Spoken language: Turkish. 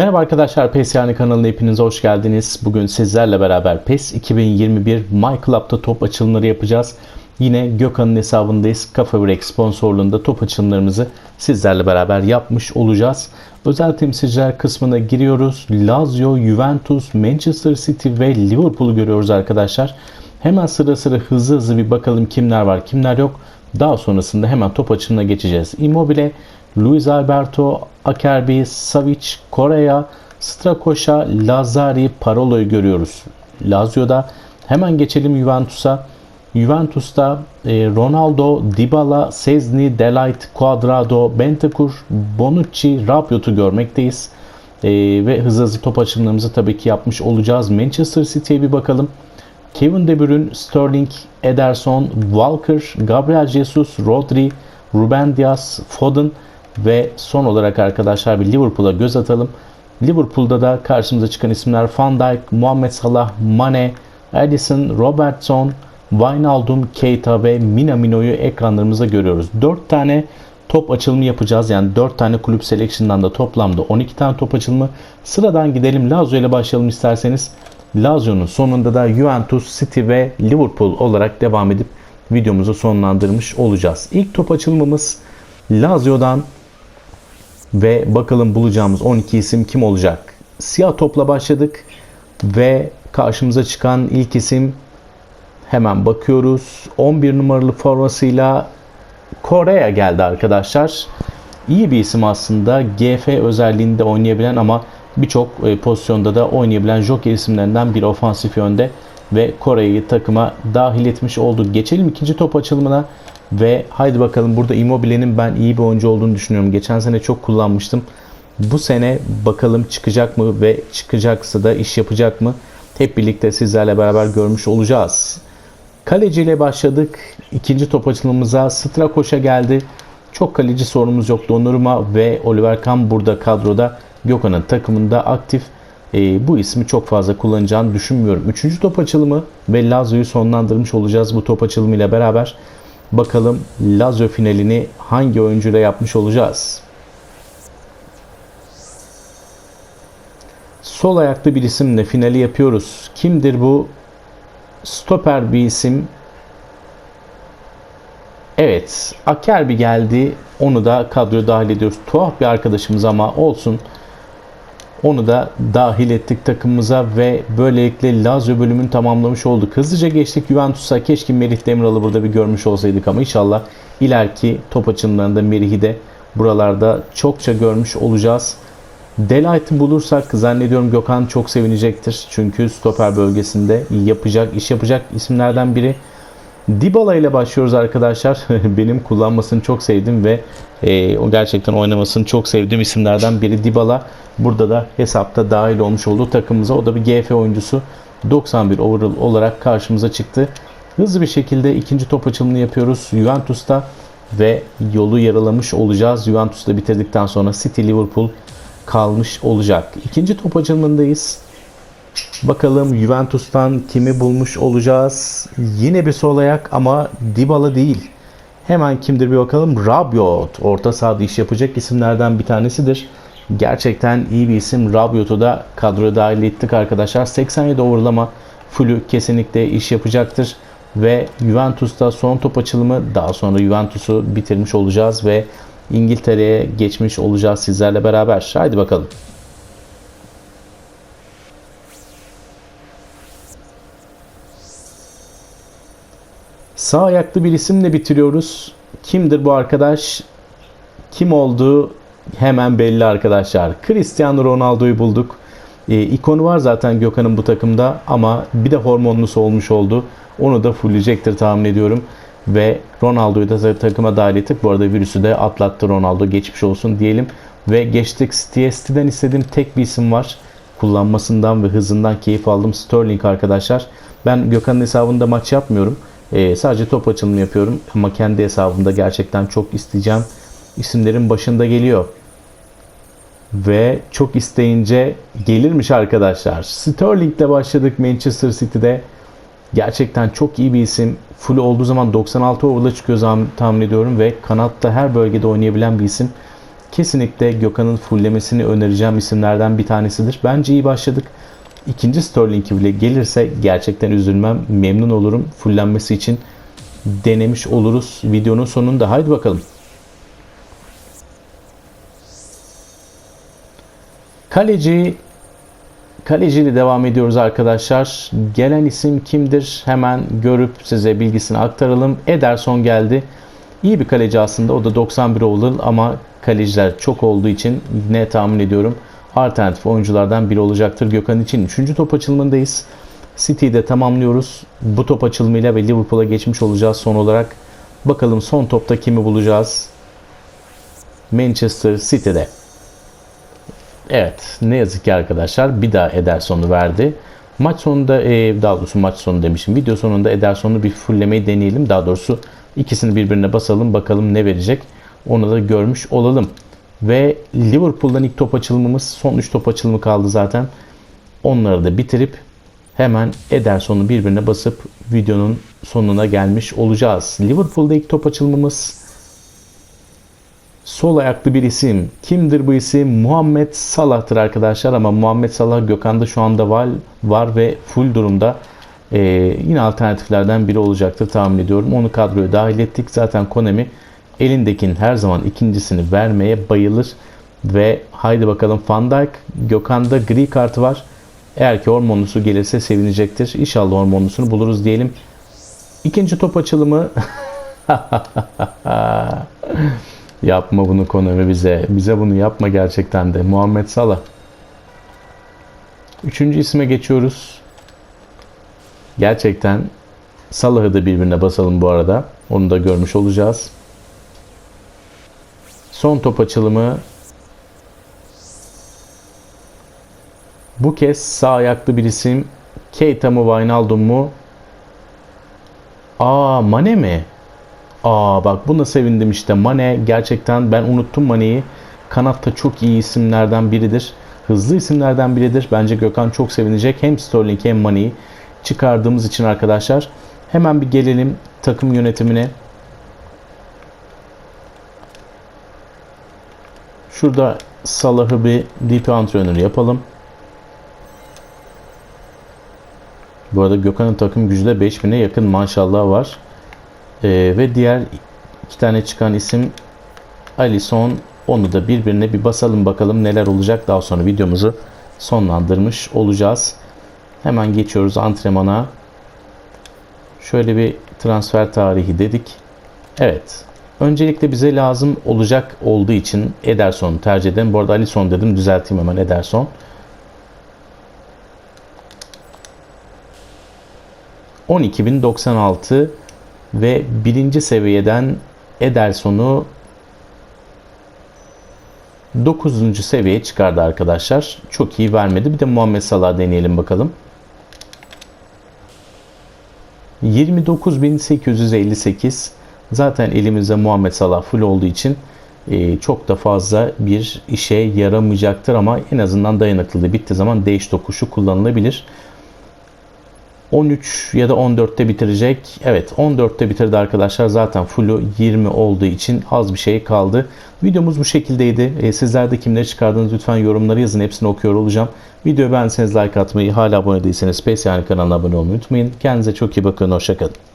Merhaba arkadaşlar PES Yani kanalına hepiniz hoş geldiniz. Bugün sizlerle beraber PES 2021 My Club'da top açılımları yapacağız. Yine Gökhan'ın hesabındayız. Cafe Break sponsorluğunda top açılımlarımızı sizlerle beraber yapmış olacağız. Özel temsilciler kısmına giriyoruz. Lazio, Juventus, Manchester City ve Liverpool'u görüyoruz arkadaşlar. Hemen sıra sıra hızlı hızlı bir bakalım kimler var kimler yok. Daha sonrasında hemen top açılımına geçeceğiz. Immobile, Luis Alberto, Akerbi, Savic, Korea, Strakoşa, Lazari, Parolo'yu görüyoruz. Lazio'da hemen geçelim Juventus'a. Juventus'ta e, Ronaldo, Dybala, Sezni, Delight, Cuadrado, Bentancur, Bonucci, Rabiot'u görmekteyiz. E, ve hızlı hızlı top açılımlarımızı tabii ki yapmış olacağız. Manchester City'ye bir bakalım. Kevin De Bruyne, Sterling, Ederson, Walker, Gabriel Jesus, Rodri, Ruben Dias, Foden ve son olarak arkadaşlar bir Liverpool'a göz atalım. Liverpool'da da karşımıza çıkan isimler Van Dijk, Muhammed Salah, Mane, Alisson, Robertson, Wijnaldum, Keita ve Minamino'yu ekranlarımızda görüyoruz. 4 tane top açılımı yapacağız. Yani 4 tane kulüp selection'dan da toplamda 12 tane top açılımı. Sıradan gidelim. Lazio ile başlayalım isterseniz. Lazio'nun sonunda da Juventus, City ve Liverpool olarak devam edip videomuzu sonlandırmış olacağız. İlk top açılımımız Lazio'dan ve bakalım bulacağımız 12 isim kim olacak? Siyah topla başladık ve karşımıza çıkan ilk isim hemen bakıyoruz. 11 numaralı formasıyla Korea geldi arkadaşlar. İyi bir isim aslında. GF özelliğinde oynayabilen ama birçok e, pozisyonda da oynayabilen joker isimlerinden bir ofansif yönde ve Kore'yi takıma dahil etmiş oldu. Geçelim ikinci top açılımına ve haydi bakalım burada Immobile'nin ben iyi bir oyuncu olduğunu düşünüyorum. Geçen sene çok kullanmıştım. Bu sene bakalım çıkacak mı ve çıkacaksa da iş yapacak mı? Hep birlikte sizlerle beraber görmüş olacağız. Kaleci ile başladık. İkinci top açılımımıza Strakoş'a geldi. Çok kaleci sorunumuz yok. Donnarumma ve Oliver Kahn burada kadroda. Gökhan'ın takımında aktif. E, bu ismi çok fazla kullanacağını düşünmüyorum. Üçüncü top açılımı ve Lazio'yu sonlandırmış olacağız bu top açılımıyla beraber. Bakalım Lazio finalini hangi oyuncuyla yapmış olacağız? Sol ayaklı bir isimle finali yapıyoruz. Kimdir bu? Stoper bir isim. Evet, Akerbi geldi. Onu da kadroya dahil ediyoruz. Tuhaf bir arkadaşımız ama olsun. Onu da dahil ettik takımımıza ve böylelikle Lazio bölümünü tamamlamış olduk. Hızlıca geçtik Juventus'a. Keşke Merih Demiral'ı burada bir görmüş olsaydık ama inşallah ileriki top açımlarında Merih'i de buralarda çokça görmüş olacağız. Delight'ı bulursak zannediyorum Gökhan çok sevinecektir. Çünkü stoper bölgesinde yapacak, iş yapacak isimlerden biri. Dybala ile başlıyoruz arkadaşlar. Benim kullanmasını çok sevdim ve e, o gerçekten oynamasını çok sevdiğim isimlerden biri Dybala. Burada da hesapta dahil olmuş olduğu takımımıza. O da bir GF oyuncusu. 91 overall olarak karşımıza çıktı. Hızlı bir şekilde ikinci top açılımını yapıyoruz. Juventus'ta ve yolu yaralamış olacağız. Juventus'ta bitirdikten sonra City Liverpool kalmış olacak. İkinci top açılımındayız. Bakalım Juventus'tan kimi bulmuş olacağız. Yine bir sol ayak ama Dybala değil. Hemen kimdir bir bakalım. Rabiot. Orta sahada iş yapacak isimlerden bir tanesidir. Gerçekten iyi bir isim. Rabiot'u da kadroya dahil ettik arkadaşlar. 87 overlama fullü kesinlikle iş yapacaktır. Ve Juventus'ta son top açılımı daha sonra Juventus'u bitirmiş olacağız ve İngiltere'ye geçmiş olacağız sizlerle beraber. Haydi bakalım. Sağ ayaklı bir isimle bitiriyoruz. Kimdir bu arkadaş? Kim olduğu hemen belli arkadaşlar. Cristiano Ronaldo'yu bulduk. E, ikonu var zaten Gökhan'ın bu takımda ama bir de hormonlusu olmuş oldu. Onu da fullleyecektir tahmin ediyorum. Ve Ronaldo'yu da takıma dahil ettik. Bu arada virüsü de atlattı Ronaldo. Geçmiş olsun diyelim. Ve geçtik. City'den istediğim tek bir isim var. Kullanmasından ve hızından keyif aldım. Sterling arkadaşlar. Ben Gökhan'ın hesabında maç yapmıyorum. Ee, sadece top açılımı yapıyorum. Ama kendi hesabımda gerçekten çok isteyeceğim. isimlerin başında geliyor. Ve çok isteyince gelirmiş arkadaşlar. Sterling ile başladık Manchester City'de. Gerçekten çok iyi bir isim. Full olduğu zaman 96 over'la çıkıyor tahmin ediyorum ve kanatta her bölgede oynayabilen bir isim. Kesinlikle Gökhan'ın fullemesini önereceğim isimlerden bir tanesidir. Bence iyi başladık. İkinci Sterling bile gelirse gerçekten üzülmem. Memnun olurum. Fullenmesi için denemiş oluruz videonun sonunda. Haydi bakalım. Kaleci Kaleciyle devam ediyoruz arkadaşlar. Gelen isim kimdir? Hemen görüp size bilgisini aktaralım. Ederson geldi. İyi bir kaleci aslında. O da 91 olur ama kaleciler çok olduğu için ne tahmin ediyorum alternatif oyunculardan biri olacaktır Gökhan için. Üçüncü top açılımındayız. City'de tamamlıyoruz. Bu top açılımıyla ve Liverpool'a geçmiş olacağız son olarak. Bakalım son topta kimi bulacağız? Manchester City'de. Evet ne yazık ki arkadaşlar bir daha Ederson'u verdi. Maç sonunda e, daha doğrusu maç sonu demişim. Video sonunda Ederson'u bir fulllemeyi deneyelim. Daha doğrusu ikisini birbirine basalım bakalım ne verecek. Onu da görmüş olalım. Ve Liverpool'dan ilk top açılımımız son 3 top açılımı kaldı zaten. Onları da bitirip hemen Ederson'u birbirine basıp videonun sonuna gelmiş olacağız. Liverpool'da ilk top açılımımız sol ayaklı bir isim. Kimdir bu isim? Muhammed Salah'tır arkadaşlar ama Muhammed Salah Gökhan'da şu anda var, var ve full durumda. Ee, yine alternatiflerden biri olacaktır tahmin ediyorum. Onu kadroya dahil ettik. Zaten Konemi elindekinin her zaman ikincisini vermeye bayılır. Ve haydi bakalım Van Dijk Gökhan'da gri kartı var. Eğer ki hormonlusu gelirse sevinecektir. İnşallah hormonlusunu buluruz diyelim. İkinci top açılımı Yapma bunu Konami bize. Bize bunu yapma gerçekten de. Muhammed Salah. Üçüncü isme geçiyoruz. Gerçekten Salah'ı da birbirine basalım bu arada. Onu da görmüş olacağız. Son top açılımı. Bu kez sağ ayaklı bir isim. Keita mı Wijnaldum mu? Aa Mane mi? Aa bak buna sevindim işte. Mane gerçekten ben unuttum Mane'yi. Kanatta çok iyi isimlerden biridir. Hızlı isimlerden biridir. Bence Gökhan çok sevinecek. Hem Sterling hem Mane'yi çıkardığımız için arkadaşlar. Hemen bir gelelim takım yönetimine. Şurada Salah'ı bir DP antrenörü yapalım. Bu arada Gökhan'ın takım gücü de 5000'e yakın maşallah var. Ee, ve diğer iki tane çıkan isim Alison. Onu da birbirine bir basalım bakalım neler olacak. Daha sonra videomuzu sonlandırmış olacağız. Hemen geçiyoruz antrenmana. Şöyle bir transfer tarihi dedik. Evet. Öncelikle bize lazım olacak olduğu için Ederson'u tercih edelim. Bu arada Alison dedim. Düzelteyim hemen Ederson. ...12.096 ve birinci seviyeden Ederson'u 9. seviyeye çıkardı arkadaşlar. Çok iyi vermedi. Bir de Muhammed Salah deneyelim bakalım. 29.858 zaten elimizde Muhammed Salah full olduğu için e, çok da fazla bir işe yaramayacaktır ama en azından dayanıklılığı bitti zaman değiş tokuşu kullanılabilir. 13 ya da 14'te bitirecek. Evet 14'te bitirdi arkadaşlar. Zaten full'u 20 olduğu için az bir şey kaldı. Videomuz bu şekildeydi. E, sizler de kimleri çıkardınız lütfen yorumları yazın. Hepsini okuyor olacağım. Videoyu beğendiyseniz like atmayı, hala abone değilseniz Space yani kanalına abone olmayı unutmayın. Kendinize çok iyi bakın. Hoşçakalın.